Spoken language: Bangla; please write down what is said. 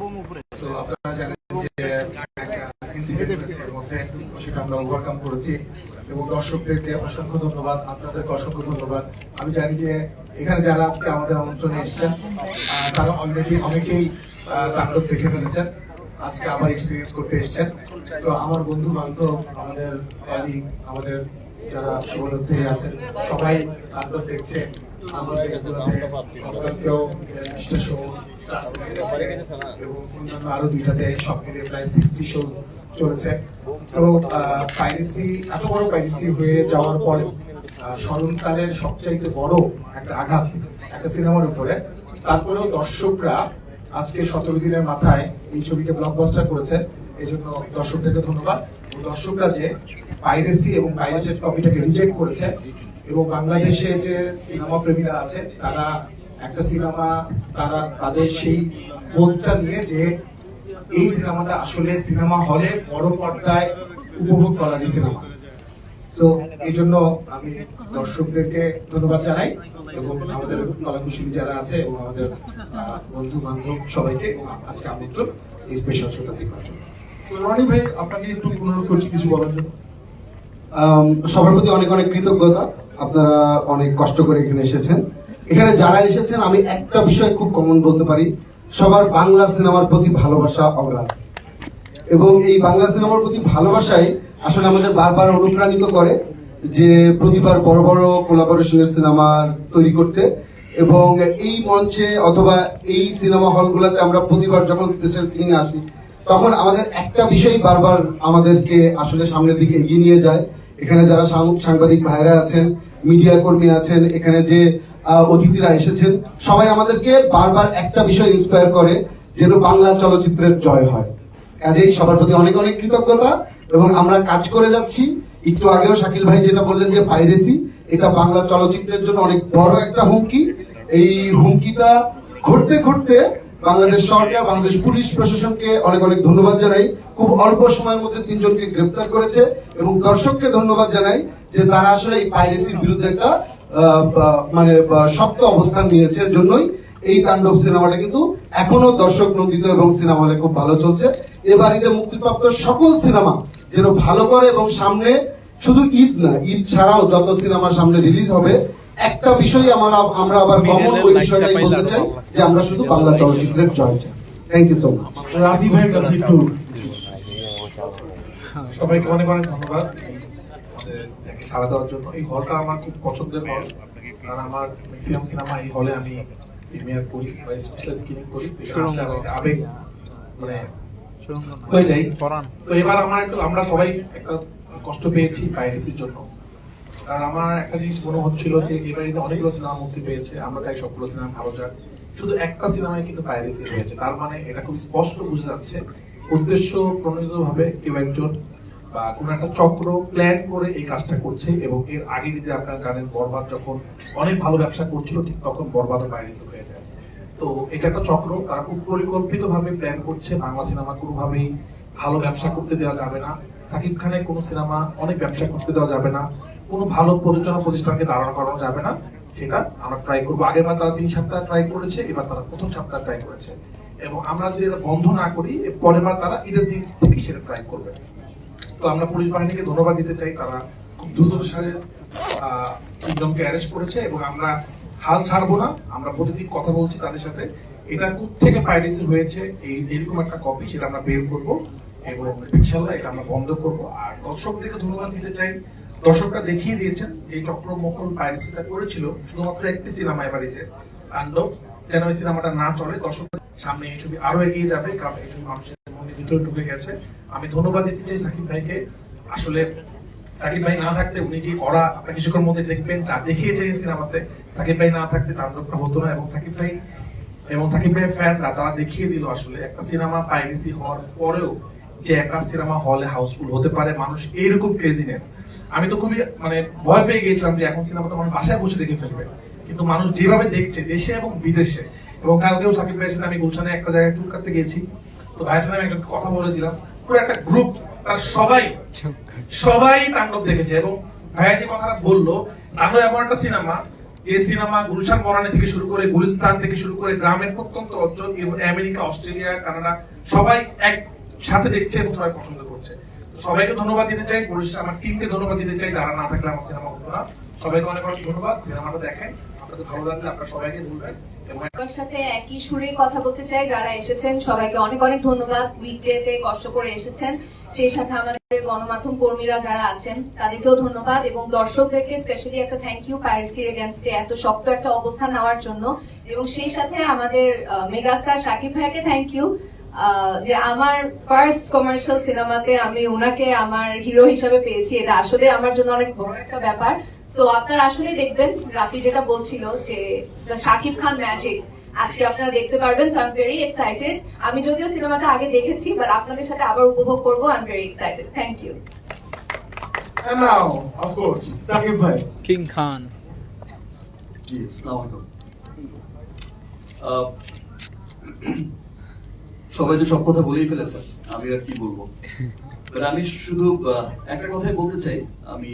তো আপনারা জানেন যে আমি জানি যে এখানে যারা আজকে আমাদের তারা অলরেডি অনেকেই তাণ্ডব দেখে ফেলেছেন। আজকে আবার এক্সপিরিয়েন্স করতে এসেছেন। তো আমার বন্ধু বান্ধব আমাদের আমাদের যারা শুভলব্ধি আছেন, সবাই তাণ্ডব দেখছে আমাদের এগুলোতে গতকালকেও মিস্টার শো এবং অন্যান্য আরও দুইটাতে সব মিলিয়ে প্রায় সিক্সটি শো চলেছে। তো পাইরেসি এত বড় পাইরেসি যাওয়ার পরে স্মরণকালের সবচাইতে বড় একটা আঘাত একটা সিনেমার উপরে। তারপরেও দর্শকরা আজকে সতেরো দিনের মাথায় এই ছবিকে ব্লকবাস্টার করেছে। এই জন্য দর্শকদেরকে ধন্যবাদ। দর্শকরা যে পাইরেসি এবং পাইরেটেড কপিটাকে রিজেক্ট করেছে এবং বাংলাদেশে যে সিনেমা প্রেমীরা আছে, তারা একটা সিনেমা তারা তাদের সেই বোধটা নিয়ে যে এই সিনেমাটা আসলে সিনেমা হলে বড় পর্দায় উপভোগ করারই সিনেমা সো এই জন্য আমি দর্শকদেরকে ধন্যবাদ জানাই এবং আমাদের কলাকুশলী যারা আছে এবং আমাদের বন্ধু বান্ধব সবাইকে আজকে আমন্ত্রণ এই স্পেশাল শোটা দেখবার জন্য। রনি ভাই, আপনাকে একটু অনুরোধ করছি, কিছু বলার জন্য। সবার প্রতি অনেক অনেক কৃতজ্ঞতা। আপনারা অনেক কষ্ট করে এখানে এসেছেন। এখানে যারা এসেছেন, আমি একটা বিষয় খুব কমন বলতে পারি, সবার বাংলা সিনেমার প্রতি ভালোবাসা অগাধ এবং এই বাংলা সিনেমার প্রতি ভালোবাসাই আসলে আমাদের বারবার অনুপ্রাণিত করে যে প্রতিবার বড় বড় কোলাবোরেশনের সিনেমা তৈরি করতে এবং এই মঞ্চে অথবা এই সিনেমা হলগুলোতে আমরা প্রতিবার যখন স্পেশাল ফিলিং আসি, তখন আমাদের একটা বিষয় বারবার আমাদেরকে আসলে সামনের দিকে এগিয়ে নিয়ে যায় এখানে যারা সাংবাদিক ভাইরা আছেন, মিডিয়া কর্মী আছেন, এখানে যে অতিথিরা এসেছেন, সবাই আমাদেরকে বারবার একটা বিষয় ইন্সপায়ার করে, যেন বাংলা চলচ্চিত্রের জয় হয়। কাজেই সবার প্রতি অনেক অনেক কৃতজ্ঞতা, এবং আমরা কাজ করে যাচ্ছি। একটু আগেও শাকিল ভাই যেটা বললেন যে পাইরেসি, এটা বাংলা চলচ্চিত্রের জন্য অনেক বড় একটা হুমকি। এই হুমকিটা ঘটতে ঘটতে বাংলাদেশ সরকার, বাংলাদেশ পুলিশ প্রশাসনকে অনেক অনেক ধন্যবাদ জানাই। খুব অল্প সময়ের মধ্যে তিনজনকে গ্রেপ্তার করেছে এবং দর্শককে ধন্যবাদ জানাই যে তারা আসলে এই পাইরেসির বিরুদ্ধে একটা মানে শক্ত অবস্থান নিয়েছে জন্যই। এই তাণ্ডব সিনেমাটা কিন্তু এখনও দর্শক নন্দিত এবং সিনেমা হলে খুব ভালো চলছে। এ বাড়িতে মুক্তিপ্রাপ্ত সকল সিনেমা যেন ভালো করে এবং সামনে শুধু ঈদ না, ঈদ ছাড়াও যত সিনেমা সামনে রিলিজ হবে একটা বিষয় আমরা আমরা আবার কমন ওই বিষয়টাই বলতে চাই যে আমরা শুধু বাংলা চলচ্চিত্রের জয় চাই thank you so much Rafi ভাইয়ের কাছে একটু সবাইকে অনেক অনেক ধন্যবাদ। সাড়া দেওয়ার জন্য। এই হলটা আমার খুব পছন্দের হল। কারণ আমার ম্যাক্সিমাম সিনেমা এই হলে আমি প্রিমিয়ার করি বা স্পেশাল স্ক্রিনিং করি। আবেগ মানে হয়ে যাই তো এবার আমার একটু আমরা সবাই একটা কষ্ট পেয়েছি পাইরেসির জন্য। কারণ আমার একটা জিনিস মনে হচ্ছিল যে এবারে অনেকগুলো সিনেমা মুক্তি পেয়েছে, আমরা চাই সবগুলো সিনেমা ভালো যাক। শুধু একটা সিনেমায় কিন্তু পাইরেসি হয়েছে, তার মানে এটা খুব স্পষ্ট বোঝা যাচ্ছে। উদ্দেশ্য প্রণোদিত ভাবে কেউ একজন বা কোন একটা চক্র প্ল্যান করে এই কাজটা করছে এবং এর আগে যদি আপনারা জানেন বরবাদ যখন অনেক ভালো ব্যবসা করছিল, ঠিক তখন বরবাদও পাইরেসি হয়ে যায়। তো এটা একটা চক্র, তারা খুব পরিকল্পিত ভাবে প্ল্যান করছে, বাংলা সিনেমা কোনোভাবেই ভালো ব্যবসা করতে দেওয়া যাবে না। সাকিব খানের কোনো সিনেমা অনেক ব্যবসা করতে দেওয়া যাবে না। কোনো ভালো প্রযোজনা প্রতিষ্ঠানকে দাঁড়ানো করানো যাবে না। সেটা আমরা ট্রাই করব। আগেরবার তারা তিন সপ্তাহ ট্রাই করেছে, এবার তারা প্রথম সপ্তাহ ট্রাই করেছে। এবং আমরা যদি এটা বন্ধ না করি পরের বার তারা ঈদের দিন থেকে সেটা ট্রাই করবে। তো আমরা পুলিশ বাহিনীকে ধন্যবাদ দিতে চাই। তারা খুব দ্রুত সারে তিনজনকে অ্যারেস্ট করেছে এবং আমরা হাল ছাড়বো না। আমরা প্রতিদিন কথা বলছি তাদের সাথে। এটা থেকে পাইরেসি হয়েছে, এই এরকম একটা কপি সেটা আমরা বের করব এবং ইনশাল্লাহ এটা আমরা বন্ধ করব। আর দর্শকদেরকে ধন্যবাদ দিতে চাই। দর্শকরা দেখিয়ে দিয়েছেন যে চক্র মকল পাইরেসিটা করেছিল শুধুমাত্র একটি সিনেমা এবারিতে তাণ্ডব যেন এই সিনেমাটা না চলে দর্শক সামনে এই ছবি আরও এগিয়ে যাবে, কারণ এই ছবি মানুষের মনে ভিতরে ঢুকে গেছে। আমি ধন্যবাদ দিতে চাই সাকিব ভাইকে। আসলে সাকিব ভাই না থাকতে উনি যে করা আপনার কিছুক্ষণ মধ্যে দেখবেন, যা দেখিয়েছে এই সিনেমাতে, সাকিব ভাই না থাকতে তাণ্ডবটা হতো না, এবং সাকিব ভাই এবং সাকিব ভাইয়ের ফ্যানরা তারা দেখিয়ে দিল আসলে একটা সিনেমা পাইরেসি হওয়ার পরেও যে একটা সিনেমা হলে হাউসফুল হতে পারে, মানুষ এইরকম ক্রেজিনেস আমি তো খুবই মানে ভয় পেয়ে গিয়েছিলাম যে এখন সিনেমাটা মানুষ বাসায় বসে দেখে ফেলবে। কিন্তু মানুষ যেভাবে দেখছে, দেশে এবং বিদেশে, এবং কালকেও সাকিব ভাইয়ের সাথে আমি গুলশানে একটা জায়গায় ট্যুর করতে গেছি তো ভাইয়ের সাথে আমি একটা কথা বলে দিলাম। পুরো একটা গ্রুপ তার সবাই সবাই তাণ্ডব দেখেছে, এবং ভাইয়া যে কথাটা বলল, তাণ্ডব এমন একটা সিনেমা, যে সিনেমা গুলশান বরানি থেকে শুরু করে গুলিস্তান থেকে শুরু করে গ্রামের প্রত্যন্ত অঞ্চল, এবং আমেরিকা, অস্ট্রেলিয়া, কানাডা, সবাই এক সাথে দেখছে এবং সবাই পছন্দ করছে। সবাইকে ধন্যবাদ দিতে চাই আমার টিমকে ধন্যবাদ দিতে চাই, যারা না থাকলে আমার সিনেমা হতো না। সবাইকে অনেক অনেক ধন্যবাদ সিনেমাটা দেখেন, আপনাদের ভালো লাগলে আপনারা সবাইকে বলবেন। সবার সাথে একই সুরে কথা বলতে চাই, যারা এসেছেন, সবাইকে অনেক অনেক ধন্যবাদ। উইকডেতে কষ্ট করে এসেছেন। সেই সাথে আমাদের গণমাধ্যম কর্মীরা যারা আছেন, তাদেরকেও ধন্যবাদ। এবং দর্শকদেরকে স্পেশালি একটা থ্যাংক ইউ প্যারিসকির এগেনস্টে এত শক্ত একটা অবস্থান নেওয়ার জন্য। এবং সেই সাথে আমাদের মেগাস্টার শাকিব ভাইকে থ্যাংক ইউ যে আমার ফার্স্ট কমার্শিয়াল সিনেমাতে আমি ওনাকে আমার হিরো হিসাবে পেয়েছি এটা আসলে আমার জন্য অনেক বড় একটা ব্যাপার। সো আপনারা আসলে দেখবেন রাফি যেটা বলছিল যে শাকিব খান ম্যাজিক আজকে আপনারা দেখতে পারবেন so I am very excited আমি যদিও সিনেমাটা আগে দেখেছি বাট আপনাদের সাথে আবার উপভোগ করব I am very excited thank you And now, of course, Sakib ভাই। King Khan. জি আসসালামু আলাইকুম আহ, সবাই তো সব কথা বলেই ফেলেছেন আমি আর কি বলব? আমি শুধু একটা কথাই বলতে চাই। আমি